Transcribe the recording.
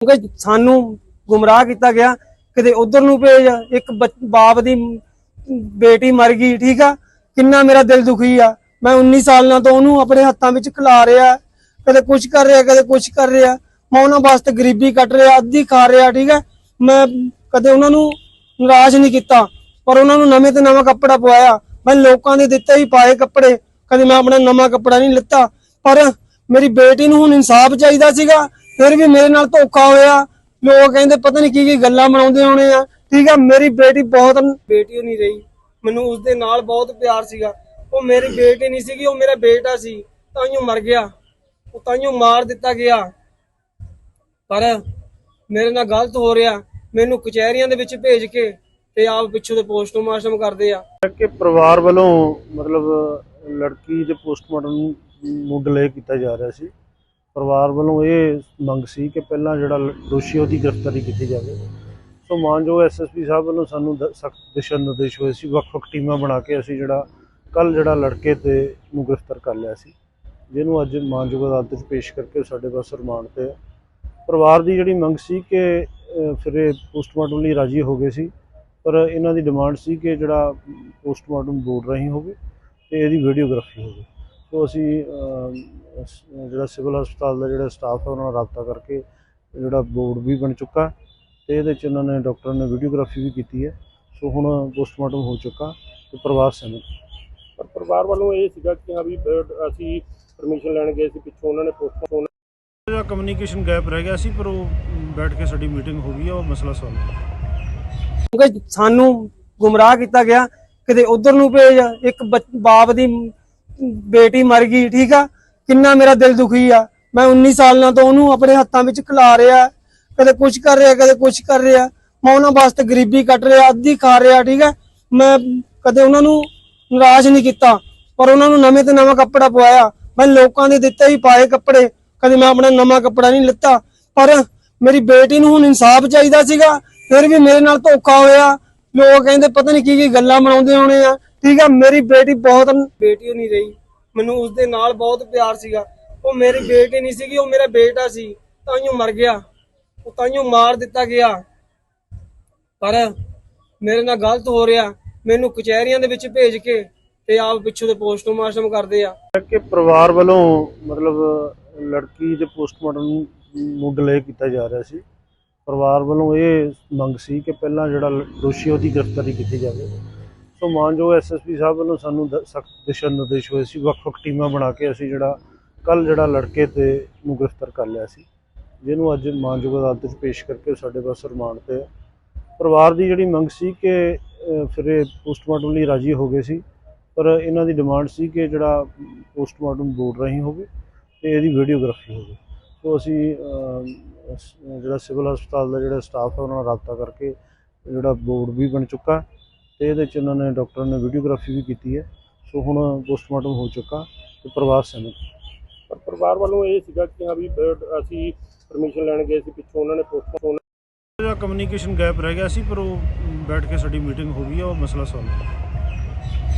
ਕਿਉਂਕਿ ਸਾਨੂੰ ਗੁੰਮਰਾਹ ਕੀਤਾ ਗਿਆ, ਕਿਤੇ ਉਧਰ ਨੂੰ ਭੇਜ, ਇੱਕ ਬਾਪ ਦੀ ਬੇਟੀ ਮਰ ਗਈ, ਠੀਕ ਆ? ਕਿੰਨਾ ਮੇਰਾ ਦਿਲ ਦੁਖੀ ਆ। ਮੈਂ 19 ਸਾਲਾਂ ਤੋਂ ਉਹਨੂੰ ਆਪਣੇ ਹੱਥਾਂ ਵਿੱਚ ਖਿਲਾ ਰਿਹਾ। ਕਦੇ ਕੁਝ ਕਰ ਰਿਹਾ, ਕਦੇ ਕੁਝ ਕਰ ਰਿਹਾ। ਮੈਂ ਉਹਨਾਂ ਵਾਸਤੇ ਗਰੀਬੀ ਕੱਟ ਰਿਹਾ, ਅੱਧੀ ਖਾ ਰਿਹਾ, ਠੀਕ ਆ? ਮੈਂ ਕਦੇ ਉਹਨਾਂ ਨੂੰ ਨਿਰਾਸ਼ ਨਹੀਂ ਕੀਤਾ, ਪਰ ਉਹਨਾਂ ਨੂੰ ਨਵੇਂ ਤੇ ਨਵਾਂ ਕੱਪੜਾ ਪਵਾਇਆ। ਮੈਂ ਲੋਕਾਂ ਦੇ ਦਿੱਤੇ ਹੀ ਪਾਏ ਕੱਪੜੇ। ਕਦੇ ਮੈਂ ਆਪਣਾ ਨਵਾਂ ਕੱਪੜਾ ਨਹੀਂ ਲਿੱਤਾ, ਪਰ ਮੇਰੀ ਬੇਟੀ ਨੂੰ ਹੁਣ ਇਨਸਾਫ ਚਾਹੀਦਾ ਸੀਗਾ। ਫਿਰ ਵੀ ਮੇਰੇ ਨਾਲ ਧੋਖਾ ਹੋਇਆ। ਲੋਕ ਕਹਿੰਦੇ ਪਤਾ ਨਹੀਂ ਕੀ ਕੀ ਗੱਲਾਂ ਬਣਾਉਂਦੇ ਹੋਣੇ ਆ। ਠੀਕ ਆ, ਮੇਰੀ ਬੇਟੀ ਬਹੁਤ ਬੇਟੀ ਨਹੀਂ ਰਹੀ। ਮੈਨੂੰ ਉਸ ਦੇ ਨਾਲ ਬਹੁਤ ਪਿਆਰ ਸੀਗਾ। ਉਹ ਮੇਰੀ ਬੇਟੀ ਨਹੀਂ ਸੀਗੀ, ਉਹ ਮੇਰਾ ਬੇਟਾ ਸੀ। ਤਾਈਓ ਮਰ ਗਿਆ। ਉਹ ਤਾਈਓ ਮਾਰ ਦਿੱਤਾ ਗਿਆ। ਪਰ ਮੇਰੇ ਨਾਲ ਗਲਤ ਹੋ ਰਿਹਾ। ਮੈਨੂੰ ਕਚਹਿਰੀਆਂ ਦੇ ਵਿੱਚ ਭੇਜ ਕੇ ਤੇ ਆਪ ਪਿੱਛੋਂ ਦੇ ਪੋਸਟਮਾਰਟਮ ਕਰਦੇ ਆ। ਕਿ ਪਰਿਵਾਰ ਵੱਲੋਂ ਮਤਲਬ ਲੜਕੀ ਦੇ ਪੋਸਟਮਾਰਟਮ ਨੂੰ ਡਿਲੇ ਕੀਤਾ ਜਾ ਰਿਹਾ ਸੀ। ਪਰਿਵਾਰ ਵੱਲੋਂ ਇਹ ਮੰਗ ਸੀ ਕਿ ਪਹਿਲਾਂ ਜਿਹੜਾ ਲ- ਦੋਸ਼ੀ ਉਹਦੀ ਗ੍ਰਿਫਤਾਰੀ ਕੀਤੀ ਜਾਵੇ। ਸੋ ਮਾਨਯੋਗ ਐਸਐਸਪੀ ਸਾਹਿਬ ਵੱਲੋਂ ਸਾਨੂੰ ਸਖਤ ਦਿਸ਼ਾ ਨਿਰਦੇਸ਼ ਹੋਏ ਸੀ। ਵੱਖ-ਵੱਖ ਟੀਮਾਂ ਬਣਾ ਕੇ ਅਸੀਂ ਜਿਹੜਾ ਕੱਲ ਜਿਹੜਾ ਲੜਕੇ ਤੇ ਨੂੰ ਗ੍ਰਿਫਤਾਰ ਕਰ ਲਿਆ ਸੀ। ਜਿਹਨੂੰ ਅੱਜ ਮਾਨਯੋਗ ਅਦਾਲਤ 'ਚ ਪੇਸ਼ ਕਰਕੇ ਸਾਡੇ ਪਾਸ ਰਿਮਾਂਡ ਤੇ ਹੈ। ਪਰਿਵਾਰ ਦੀ ਜਿਹੜੀ ਮੰਗ ਸੀ ਕਿ ਫਿਰ ਇਹ ਪੋਸਟਮਾਰਟਮ ਲਈ ਰਾਜੀ ਹੋ ਗਏ ਸੀ। ਪਰ ਇਹਨਾਂ ਦੀ ਡਿਮਾਂਡ ਸੀ ਕਿ ਜਿਹੜਾ ਪੋਸਟਮਾਰਟਮ ਬੋਰਡ ਰਾਹੀਂ ਹੋਵੇ ਤੇ ਇਹਦੀ ਵੀਡੀਓਗ੍ਰਾਫੀ ਹੋਵੇ। ਸੋ ਅਸੀਂ ਜਿਹੜਾ ਸਿਵਲ ਹਸਪਤਾਲ ਦਾ ਜਿਹੜਾ ਸਟਾਫ ਹੈ ਉਹਨਾਂ ਨਾਲ ਰਾਬਤਾ ਕਰਕੇ ਜਿਹੜਾ ਬੋਰਡ ਵੀ ਬਣ ਚੁੱਕਾ ਤੇ ਇਹਦੇ ਚ ਇਹਨਾਂ ਨੇ ਡਾਕਟਰ ਨੇ ਵੀਡੀਓਗ੍ਰਾਫੀ ਵੀ ਕੀਤੀ ਹੈ। ਸੋ ਹੁਣ ਪੋਸਟਮਾਰਟਮ ਹੋ ਚੁੱਕਾ ਤੇ ਪਰਿਵਾਰ ਸਹਿਮਤ ਪਰ ਪਰਿਵਾਰ ਵੱਲੋਂ ਇਹ ਸੀਗਾ ਕਿ ਹਾਂ ਵੀ ਅਸੀਂ ਪਰਮਿਸ਼ਨ ਲੈਣ ਗਏ ਸੀ ਪਿੱਛੋਂ ਉਹਨਾਂ ਨੇ ਪੋਸਟਪੋਨ ਜਿਹੜਾ ਕਮਿਊਨੀਕੇਸ਼ਨ ਗੈਪ ਰਹਿ ਗਿਆ ਸੀ ਪਰ ਉਹ ਬੈਠ ਕੇ ਸਾਡੀ ਮੀਟਿੰਗ ਹੋ ਗਈ ਹੈ ਉਹ ਮਸਲਾ ਸੋਲਵ ਕਿਉਂਕਿ ਸਾਨੂੰ ਗੁੰਮਰਾਹ ਕੀਤਾ ਗਿਆ ਕਿਤੇ ਉਧਰ ਨੂੰ ਭੇਜ ਇੱਕ ਬਾਪ ਦੀ ਬੇਟੀ ਮਰ ਗਈ, ਠੀਕ ਆ? ਕਿੰਨਾ ਮੇਰਾ ਦਿਲ ਦੁਖੀ ਆ। ਮੈਂ 19 ਸਾਲਾਂ ਤੋਂ ਉਹਨੂੰ ਆਪਣੇ ਹੱਥਾਂ ਵਿੱਚ ਖਿਲਾ ਰਿਹਾ। ਕਦੇ ਕੁਝ ਕਰ ਰਿਹਾ, ਕਦੇ ਕੁਝ ਕਰ ਰਿਹਾ। ਮੈਂ ਉਹਨਾਂ ਵਾਸਤੇ ਗਰੀਬੀ ਕੱਟ ਰਿਹਾ, ਅੱਧੀ ਖਾ ਰਿਹਾ, ਠੀਕ ਹੈ ਮੈਂ ਕਦੇ ਉਹਨਾਂ ਨੂੰ ਨਿਰਾਸ਼ ਨਹੀਂ ਕੀਤਾ, ਪਰ ਉਹਨਾਂ ਨੂੰ ਨਵੇਂ ਤੇ ਨਵਾਂ ਕੱਪੜਾ ਪਵਾਇਆ। ਮੈਂ ਲੋਕਾਂ ਦੇ ਦਿੱਤੇ ਹੀ ਪਾਏ ਕੱਪੜੇ। ਕਦੇ ਮੈਂ ਆਪਣਾ ਨਵਾਂ ਕੱਪੜਾ ਨਹੀਂ ਲਿੱਤਾ। ਪਰ ਮੇਰੀ ਬੇਟੀ ਨੂੰ ਹੁਣ ਇਨਸਾਫ ਚਾਹੀਦਾ ਸੀਗਾ। ਫਿਰ ਵੀ ਮੇਰੇ ਨਾਲ ਧੋਖਾ ਹੋਇਆ। ਲੋਕ ਕਹਿੰਦੇ, ਪਤਾ ਨਹੀਂ ਕੀ ਕੀ ਗੱਲਾਂ ਬਣਾਉਂਦੇ ਹੋਣੇ ਆ। ਠੀਕ ਆ ਮੇਰੀ ਬੇਟੀ ਬਹੁਤ ਬੇਟੀ ਨਹੀਂ ਰਹੀ। ਮੈਨੂੰ ਉਸ ਦੇ ਨਾਲ ਬਹੁਤ ਪਿਆਰ ਸੀਗਾ। ਉਹ ਮੇਰੀ ਬੇਟੀ ਨਹੀਂ ਸੀਗੀ ਉਹ ਮੇਰਾ ਬੇਟਾ ਸੀ। ਤਾਈਓ ਮਰ ਗਿਆ। ਉਹ ਤਾਈਓ ਮਾਰ ਦਿੱਤਾ ਗਿਆ। ਪਰ ਮੇਰੇ ਨਾਲ ਗਲਤ ਹੋ ਰਿਹਾ। ਮੈਨੂੰ ਕਚਹਿਰੀਆਂ ਦੇ ਵਿੱਚ ਭੇਜ ਕੇ ਤੇ ਆਪ ਪਿੱਛੋਂ ਦੇ ਪੋਸਟਮਾਰਟਮ ਕਰਦੇ ਆ। ਕਿ ਪਰਿਵਾਰ ਵੱਲੋਂ ਮਤਲਬ ਲੜਕੀ ਦੇ ਪੋਸਟਮਾਰਟਮ ਨੂੰ ਡਿਲੇ ਕੀਤਾ ਜਾ ਰਿਹਾ ਸੀ। ਪਰਿਵਾਰ ਵੱਲੋਂ ਇਹ ਮੰਗ ਸੀ ਕਿ ਪਹਿਲਾਂ ਜਿਹੜਾ ਦੋਸ਼ੀ ਉਹਦੀ ਗ੍ਰਿਫਤਾਰੀ ਕੀਤੀ ਜਾਵੇ। ਸੋ ਮਾਨਯੋਗ ਐਸਐਸਪੀ ਸਾਹਿਬ ਵੱਲੋਂ ਸਾਨੂੰ ਸਖਤ ਦਿਸ਼ਾ ਨਿਰਦੇਸ਼ ਹੋਏ ਸੀ, ਵੱਖ-ਵੱਖ ਟੀਮਾਂ ਬਣਾ ਕੇ ਅਸੀਂ ਜਿਹੜਾ ਕੱਲ ਜਿਹੜਾ ਲੜਕੇ ਤੇ ਨੂੰ ਗ੍ਰਿਫਤਾਰ ਕਰ ਲਿਆ ਸੀ, ਜਿਹਨੂੰ ਅੱਜ ਮਾਨਯੋਗ ਅਦਾਲਤ ਵਿੱਚ ਪੇਸ਼ ਕਰਕੇ ਸਾਡੇ ਪਾਸ ਰਿਮਾਂਡ ਤੇ ਪਰਿਵਾਰ ਦੀ ਜਿਹੜੀ ਮੰਗ ਸੀ ਕਿ ਫਿਰ ਇਹ ਪੋਸਟਮਾਰਟਮ ਲਈ ਰਾਜੀ ਹੋ ਗਏ ਸੀ, ਪਰ ਇਹਨਾਂ ਦੀ ਡਿਮਾਂਡ ਸੀ ਕਿ ਜਿਹੜਾ ਪੋਸਟਮਾਰਟਮ ਬੋਰਡ ਰਾਹੀਂ ਹੋਵੇ ਤੇ ਇਹਦੀ ਵੀਡੀਓਗ੍ਰਾਫੀ ਹੋਵੇ। ਸੋ ਅਸੀਂ ਜਿਹੜਾ ਸਿਵਲ ਹਸਪਤਾਲ ਦਾ ਜਿਹੜਾ ਸਟਾਫ ਹੈ, ਉਹਨਾਂ ਨਾਲ ਰਾਬਤਾ ਕਰਕੇ ਜਿਹੜਾ ਬੋਰਡ ਵੀ ਬਣ ਚੁੱਕਾ। ਤੇ ਇਹਦੇ ਚ ਇਹਨਾਂ ਨੇ ਡਾਕਟਰ ਨੇ ਵੀਡੀਓਗ੍ਰਾਫੀ ਵੀ ਕੀਤੀ ਹੈ। ਸੋ ਹੁਣ ਪੋਸਟਮਾਰਟਮ ਹੋ ਚੁੱਕਾ ਤੇ ਪਰਿਵਾਰ ਸਹਿਮਤ ਪਰ ਪਰਿਵਾਰ ਵੱਲੋਂ ਇਹ ਸੀਗਾ ਕਿ ਹਾਂ ਵੀ ਬ- ਅਸੀਂ ਪਰਮਿਸ਼ਨ ਲੈਣ ਗਏ ਸੀ ਪਿੱਛੋਂ ਉਹਨਾਂ ਨੇ ਪੋਸਟਪੋਨ ਜਿਹੜਾ ਕਮਿਊਨੀਕੇਸ਼ਨ ਗੈਪ ਰਹਿ ਗਿਆ ਸੀ ਪਰ ਉਹ ਬੈਠ ਕੇ ਸਾਡੀ ਮੀਟਿੰਗ ਹੋ ਗਈ ਹੈ ਉਹ ਮਸਲਾ ਸੋਲਵ